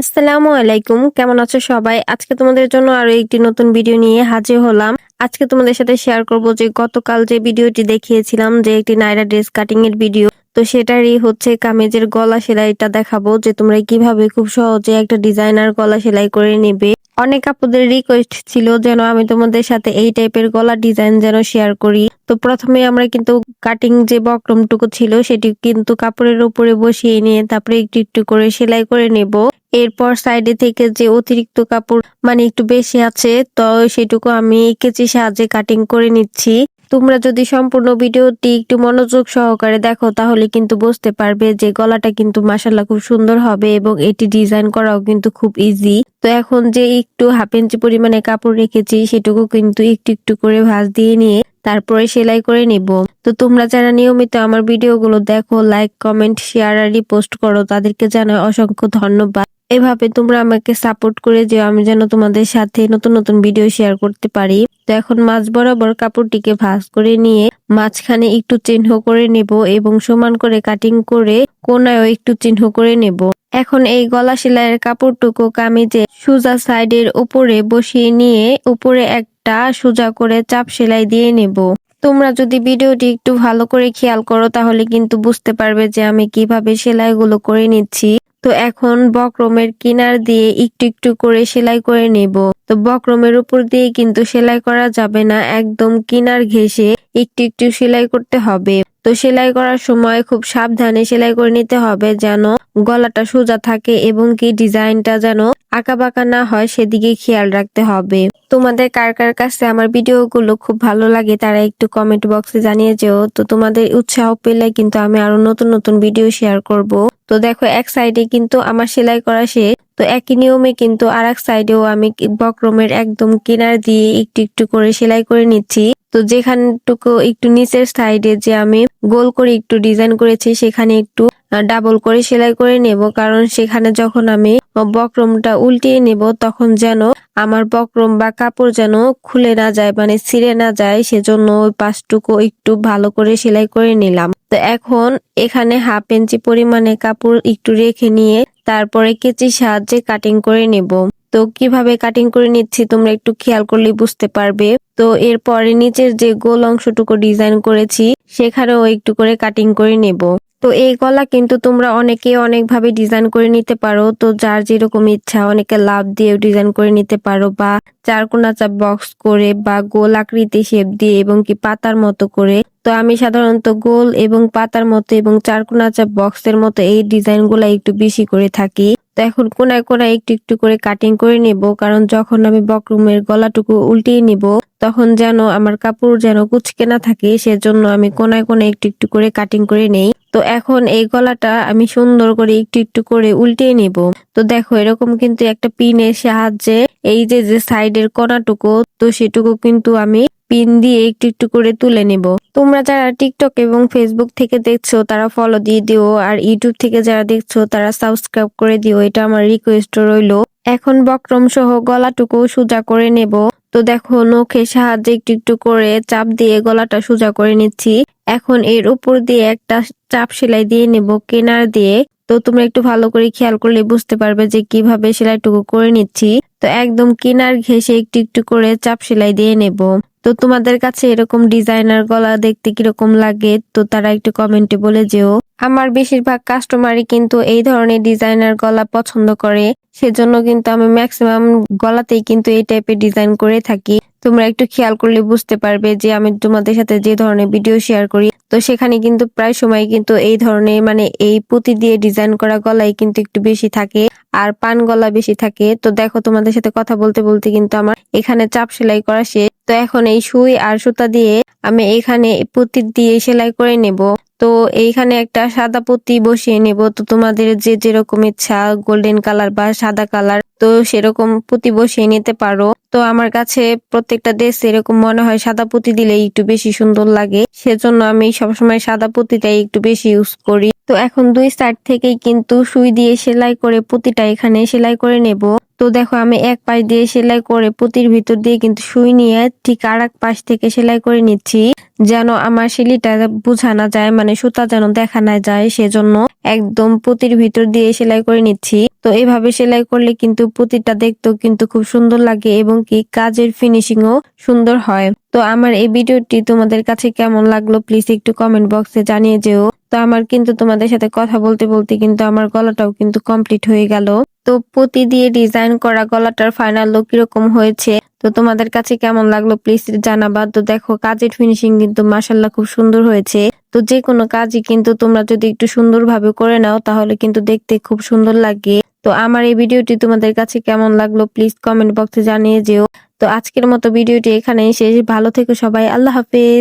আসসালামু আলাইকুম। কেমন আছো সবাই? আজকে তোমাদের জন্য আরও একটি নতুন ভিডিও নিয়ে হাজির হলাম। আজকে তোমাদের সাথে শেয়ার করব যে গতকাল যে ভিডিওটি দেখিয়েছিলাম যে একটি নাইরা ড্রেস কাটিং এর ভিডিও, তো সেটারই হচ্ছে কামিজের গলা সেলাইটা দেখাবো যে তোমরা কীভাবে খুব সহজে একটা ডিজাইনার গলা সেলাই করে নেবে। অনেক আপুদের রিকোয়েস্ট ছিল যেন আমি তোমাদের সাথে এই টাইপের গলা ডিজাইন যেন শেয়ার করি। তো প্রথমে আমরা কিন্তু কাটিং যে বক্রমটুকু ছিল সেটি কিন্তু কাপড়ের উপরে বসিয়ে নিয়ে তারপরে একটু একটু করে সেলাই করে নেব। এরপর সাইডে থেকে যে অতিরিক্ত কাপড় মানে একটু বেশি আছে, তো সেটুকু আমি কেচি সাহায্যে কাটিং করে নিচ্ছি। তোমরা যদি সম্পূর্ণ ভিডিওটি একটু মনোযোগ সহকারে দেখো, তাহলে কিন্তু বুঝতে পারবে যে গলাটা কিন্তু মাসাল্লাহ খুব সুন্দর হবে এবং এটি ডিজাইন করাও কিন্তু খুব ইজি তো এখন যে একটু হাফ ইঞ্চি পরিমাণে কাপড় রেখেছি, সেটুকু কিন্তু একটু একটু করে ভাঁজ দিয়ে নিয়ে তারপরে সেলাই করে নিব। তো তোমরা যারা নিয়মিত আমার ভিডিওগুলো দেখো লাইক কমেন্ট শেয়ার আর রিপোস্ট করো, তাদেরকে জানাই অসংখ্য ধন্যবাদ। এভাবে তোমরা আমাকে সাপোর্ট করে যে আমি যেন তোমাদের সাথে নতুন নতুন ভিডিও শেয়ার করতে পারি। তো এখন মাছ বরাবর কাপড়টিকে ভাঁজ করে নিয়ে মাঝখানে একটু চিহ্ন করে নেব এবং সমান করে কাটিং করে কোনায়ও একটু চিহ্ন করে নেব। এখন এই গলা সেলাইয়ের কাপড়টুকু কামিজে সোজা সাইডের উপরে বসিয়ে নিয়ে উপরে একটা সোজা করে চাপ সেলাই দিয়ে নেব। তোমরা যদি ভিডিওটি একটু ভালো করে খেয়াল করো, তাহলে কিন্তু বুঝতে পারবে যে আমি কীভাবে সেলাইগুলো করে নিচ্ছি। তো এখন বক্রমের কিনার দিয়ে একটু একটু করে সেলাই করে নেব। তো বক্রমের উপর দিয়ে কিন্তু সেলাই করা যাবে না, একদম কিনার ঘেসে একটু একটু সেলাই করতে হবে। তো সেলাই করার সময় খুব সাবধানে সেলাই করে নিতে হবে যেন গলাটা সোজা থাকে এবং কি ডিজাইনটা যেন আঁকা বাঁকা না হয় সেদিকে খেয়াল রাখতে হবে। তোমাদের কার কার কাছে আমার ভিডিওগুলো খুব ভালো লাগে তারা একটু কমেন্ট বক্সে জানিয়ে যেও। তো তোমাদের উৎসাহ পেলে কিন্তু আমি আরও নতুন নতুন ভিডিও শেয়ার করব। তো দেখো, এক সাইডে কিন্তু আমার সেলাই করা শেষ। তো একই নিয়মে কিন্তু আর এক সাইডেও আমি বক্রমের একদম কিনার দিয়ে একটু একটু করে সেলাই করে নিচ্ছি। তো যেখানটুকু একটু নিচের সাইডে যে আমি গোল করে একটু ডিজাইন করেছি, সেখানে একটু ডাবল করে সেলাই করে নেব। কারণ সেখানে যখন আমি বক্রমটা উল্টিয়ে নেব, তখন যেন আমার বক্রম বা কাপড় যেন খুলে না যায় মানে ছিঁড়ে না যায়, সেজন্য ওই পাশটুকু একটু ভালো করে সেলাই করে নিলাম। তো এখন এখানে হাফ ইঞ্চি পরিমাণে কাপড় একটু রেখে নিয়ে তারপরে কেচির সাহায্যে কাটিং করে নেব। তো কীভাবে কাটিং করে নিচ্ছি তোমরা একটু খেয়াল করলে বুঝতে পারবে। তো এরপরে নিচের যে গোল অংশটুকু ডিজাইন করেছি, সেখানেও একটু করে কাটিং করে নেব। তো এই গলা কিন্তু তোমরা অনেকে অনেকভাবে ডিজাইন করে নিতে পারো। তো যার যেরকম ইচ্ছা অনেকে লাভ দিয়ে ডিজাইন করে নিতে পারো বা চার কোনা চাপ বক্স করে বা গোল আকৃতি শেপ দিয়ে এবং কি পাতার মতো করে। তো আমি সাধারণত গোল এবং পাতার মতো এবং চার কোনা চাপ বক্সের মতো এই ডিজাইনগুলা একটু বেশি করে থাকি। তো এখন কোনায় কোনায় একটু একটু করে কাটিং করে নেব, কারণ যখন আমি বকরুমের গলাটুকু উল্টিয়ে নিব তখন যেন আমার কাপড় যেন কুচকে না থাকে, সেজন্য আমি কোনায় কোনায় একটু একটু করে কাটিং করে নেই। তো এখন এই গলাটা আমি সুন্দর করে একটু একটু করে উল্টিয়ে নেব। তো দেখো, এরকম কিন্তু একটা পিনের সাহায্যে এই যে যে সাইডের কোনাটুকু তো সেটুকু কিন্তু আমি পিন দিয়ে একটু একটু করে তুলে নেব। তোমরা যারা টিকটক এবং ফেসবুক থেকে দেখছ, তারা ফলো দিয়ে দিও, আর ইউটিউব থেকে যারা দেখছ, তারা সাবস্ক্রাইব করে দিও। এটা আমার রিকোয়েস্ট রইল। এখন বক্রম সহ গলাটুকু সোজা করে নেব। তো দেখো, নখের সাহায্যে একটু একটু করে চাপ দিয়ে গলাটা সোজা করে নিচ্ছি। এখন এর উপর দিয়ে একটা চাপ সেলাই দিয়ে নেব কেনার দিয়ে। তো তোমরা একটু ভালো করে খেয়াল করলে বুঝতে পারবে যে কীভাবে সেলাইটুকু করে নিচ্ছি। তো একদম কেনার ঘেসে একটু একটু করে চাপ সেলাই দিয়ে নেব। তো তোমাদের কাছে এরকম ডিজাইনার গলা দেখতে কীরকম লাগে, তো তারা একটু কমেন্টে বলে যেও। আমার বেশিরভাগ কাস্টমারই কিন্তু এই ধরনের ডিজাইনার গলা পছন্দ করে। সেজন্য কিন্তু আমি ম্যাক্সিমাম গলাতেই কিন্তু এই টাইপের ডিজাইন করে থাকি। তোমরা একটু খেয়াল করলে বুঝতে পারবে যে আমি তোমাদের সাথে যে ধরনের ভিডিও শেয়ার করি, তো সেখানে কিন্তু প্রায় সময় কিন্তু এই ধরনের মানে এই পুঁতি দিয়ে ডিজাইন করা গলাই কিন্তু একটু বেশি থাকে আর পান গলা বেশি থাকে। তো দেখো তোমাদের সাথে কথা বলতে বলতে কিন্তু আমার এখানে চাপ সেলাই করা শেষ। তো এখন এই সুই আর সুতা দিয়ে আমি এখানে পুঁতি দিয়ে সেলাই করে নেব। তো এইখানে একটা সাদা পুঁতি বসিয়ে নেব। তো তোমাদের যে যেরকম ইচ্ছা গোল্ডেন কালার বা সাদা কালার তো সেরকম পুঁতি বসিয়ে নিতে পারো। তো আমার কাছে প্রত্যেকটা ড্রেস এরকম মনে হয় সাদা পুঁতি দিলে একটু বেশি সুন্দর লাগে। সেজন্য আমি সবসময় সাদা পুঁতিটাই একটু বেশি ইউজ করি। তো এখন দুই সাইড থেকেই কিন্তু সুই দিয়ে সেলাই করে পুঁতিটা এখানে সেলাই করে নেব। তো দেখো, আমি এক পাশ দিয়ে সেলাই করে পুঁতির ভিতর দিয়ে কিন্তু সুই নিয়ে ঠিক আর এক পাশ থেকে সেলাই করে নিচ্ছি, যেন আমার শিলিটা বোঝা না যায় মানে সুতা যেন দেখা না যায়, সেজন্য একদম পুঁতির ভিতর দিয়ে সেলাই করে নিচ্ছি। তো এভাবে সেলাই করলে কিন্তু পুঁতিটা দেখতেও কিন্তু খুব সুন্দর লাগে এবং কি কাজের ফিনিশিংও সুন্দর হয়। তো আমার এই ভিডিওটি তোমাদের কাছে কেমন লাগল প্লিজ একটু কমেন্ট বক্সে জানিয়ে যেও। তো আমার কিন্তু তোমাদের সাথে কথা বলতে বলতে কিন্তু আমার গলাটাও কিন্তু কমপ্লিট হয়ে গেল। তো পুঁতি দিয়ে ডিজাইন করা গলাটার ফাইনাল লুক কীরকম হয়েছে? তো তোমাদের কাছে কেমন লাগল প্লিজ জানাবা। তো দেখো, কাজের ফিনিশিং কিন্তু মাসাল্লাহ খুব সুন্দর হয়েছে। তো যে কোনো কাজই কিন্তু তোমরা যদি একটু সুন্দরভাবে করে নাও, তাহলে কিন্তু দেখতে খুব সুন্দর লাগে। তো আমার এই ভিডিওটি তোমাদের কাছে কেমন লাগল প্লিজ কমেন্ট বক্সে জানিয়ে যেও। তো আজকের মতো ভিডিওটি এখানেই শেষ। ভালো থেকো সবাই। আল্লাহ হাফেজ।